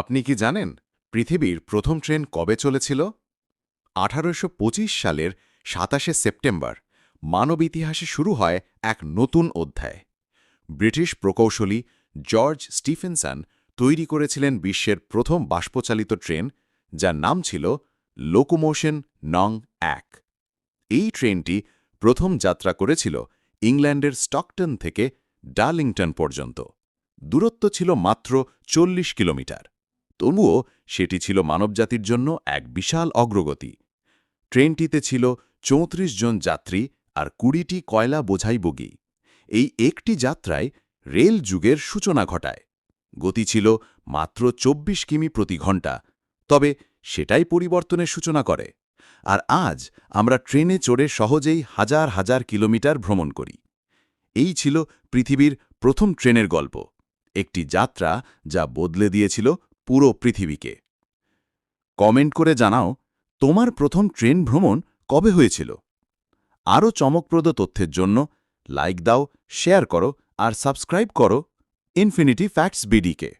আপনি কি জানেন পৃথিবীর প্রথম ট্রেন কবে চলেছিল? আঠারোশো পঁচিশ সালের সাতাশে সেপ্টেম্বর, মানব ইতিহাসে শুরু হয় এক নতুন অধ্যায়। ব্রিটিশ প্রকৌশলী জর্জ স্টিফেনসন তৈরি করেছিলেন বিশ্বের প্রথম বাষ্পচালিত ট্রেন, যার নাম ছিল লোকোমোশন নং এক। এই ট্রেনটি প্রথম যাত্রা করেছিল ইংল্যান্ডের স্টকটন থেকে ডার্লিংটন পর্যন্ত। দূরত্ব ছিল মাত্র চল্লিশ কিলোমিটার। তবুও সেটি ছিল মানবজাতির জন্য এক বিশাল অগ্রগতি। ট্রেনটিতে ছিল চৌত্রিশ জন যাত্রী আর কুড়িটি কয়লা বোঝাই বগি। এই একটি যাত্রায় রেল যুগের সূচনা ঘটায়। গতি ছিল মাত্র ২৪ কিমি প্রতি ঘণ্টা তবে সেটাই পরিবর্তনের সূচনা করে। আর আজ আমরা ট্রেনে চড়ে সহজেই হাজার হাজার কিলোমিটার ভ্রমণ করি। এই ছিল পৃথিবীর প্রথম ট্রেনের গল্প। একটি যাত্রা যা বদলে দিয়েছিল পুরো পৃথিবীকে। কমেন্ট করে জানাও, তোমার প্রথম ট্রেন ভ্রমণ কবে হয়েছিল? আরও চমকপ্রদ তথ্যের জন্য লাইক দাও, শেয়ার করো আর সাবস্ক্রাইব করো ইনফিনিটি ফ্যাক্টস বিডিকে।